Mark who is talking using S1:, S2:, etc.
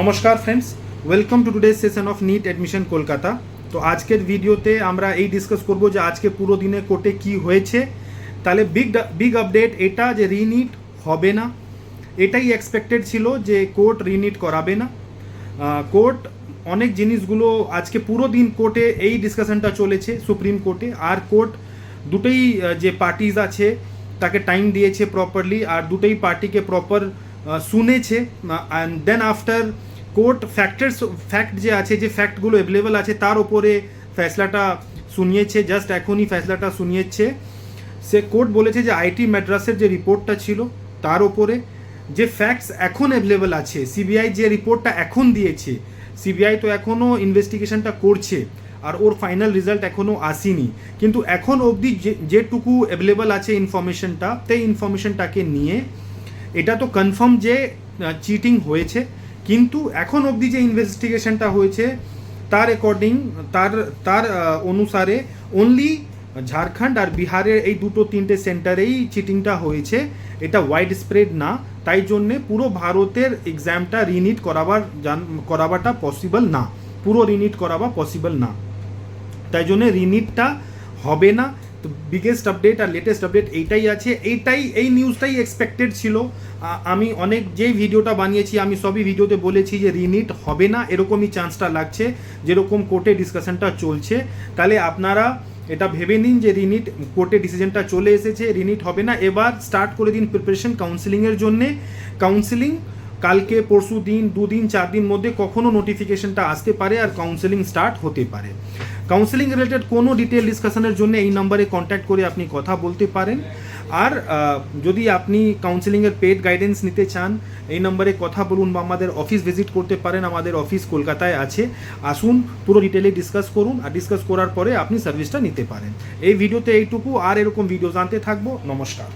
S1: নমস্কার friends welcome to today session of NEET admission Kolkata. তো আজকের ভিডিওতে আমরা এই ডিসকাস করব যে আজকে পুরো দিনে কোর্টে কি হয়েছে। তাহলে বিগ বিগ আপডেট এটা যে রিনিট হবে না, এটাই এক্সপেক্টেড ছিল যে কোর্ট রিনিট করাবে না। কোর্ট অনেক জিনিসগুলো আজকে পুরো দিন কোর্টে এই ডিসকাশনটা চলেছে সুপ্রিম কোর্টে। আর কোর্ট দুটোই যে পার্টিজ আছে, তাকে টাইম দিয়েছে প্রপারলি আর দুটোই পার্টিকে প্রপার শুনেছে and then after court factors fact যে আছে, যে ফ্যাক্টগুলো অ্যাভেলেবল আছে, তার উপরে ফ্যাসলাটা শুনিয়েছে জাস্ট এখনই ফ্যাসলাটা শুনিয়েছে। সে কোর্ট বলেছে যে আইটি ম্যাড্রাসের যে রিপোর্টটা ছিল, তার ওপরে যে ফ্যাক্টস এখন অ্যাভেলেবল আছে সিবিআই যে রিপোর্টটা এখন দিয়েছে সিবিআই তো এখনও ইনভেস্টিগেশনটা করছে, আর ওর ফাইনাল রেজাল্ট এখনও আসেনি। কিন্তু এখন অবধি যে, যেটুকু অ্যাভেলেবল আছে ইনফরমেশনটা সেই ইনফরমেশনটাকে নিয়ে এটা তো কনফার্ম যে চিটিং হয়েছে, কিন্তু এখন অবধি যে ইনভেস্টিগেশনটা হয়েছে, তার অ্যাকর্ডিং তার তার অনুসারে অনলি ঝাড়খণ্ড আর বিহারের এই দুটো তিনটে সেন্টারেই চিটিংটা হয়েছে। এটা ওয়াইড স্প্রেড না, তাই জন্যে পুরো ভারতের এক্সামটা রিনিট করাবার করাবাটা পসিবল না। পুরো রিনিট করাবা পসিবল না। তাই জন্যে রিনিটটা হবে না। তো বিগেস্ট আপডেট আর লেটেস্ট আপডেট এইটাই আছে। এইটাই, এই নিউজটাই এক্সপেক্টেড ছিল। আমি অনেক যেই ভিডিওটা বানিয়েছি, আমি সবই ভিডিওতে বলেছি যে রিনিট হবে না, এরকমই চান্সটা লাগছে, যেরকম কোর্টে ডিসকাশনটা চলছে। তাহলে আপনারা এটা ভেবে নিন যে রিনিট কোর্টে ডিসিশনটা চলে এসেছে, রিনিট হবে না। এবার স্টার্ট করে দিন প্রিপারেশন কাউন্সিলিংয়ের জন্যে। কাউন্সিলিং কালকে, পরশু দিন, দুদিন, চার দিন মধ্যে কখনো নোটিফিকেশনটা আসতে পারে আর কাউন্সেলিং স্টার্ট হতে পারে। কাউন্সেলিং রিলেটেড কোনো ডিটেল ডিসকাশনের জন্য এই নাম্বারে কন্ট্যাক্ট করে আপনি কথা বলতে পারেন। আর যদি আপনি কাউন্সেলিংয়ের পেড গাইডেন্স নিতে চান, এই নম্বরে কথা বলুন বা আমাদের অফিস ভিজিট করতে পারেন, আমাদের অফিস কলকাতায় আছে, আসুন, পুরো ডিটেলে ডিসকাস করুন আর ডিসকাস করার পরে আপনি সার্ভিসটা নিতে পারেন। এই ভিডিওতে এইটুকু, আর এরকম ভিডিও জানতে থাকব। নমস্কার।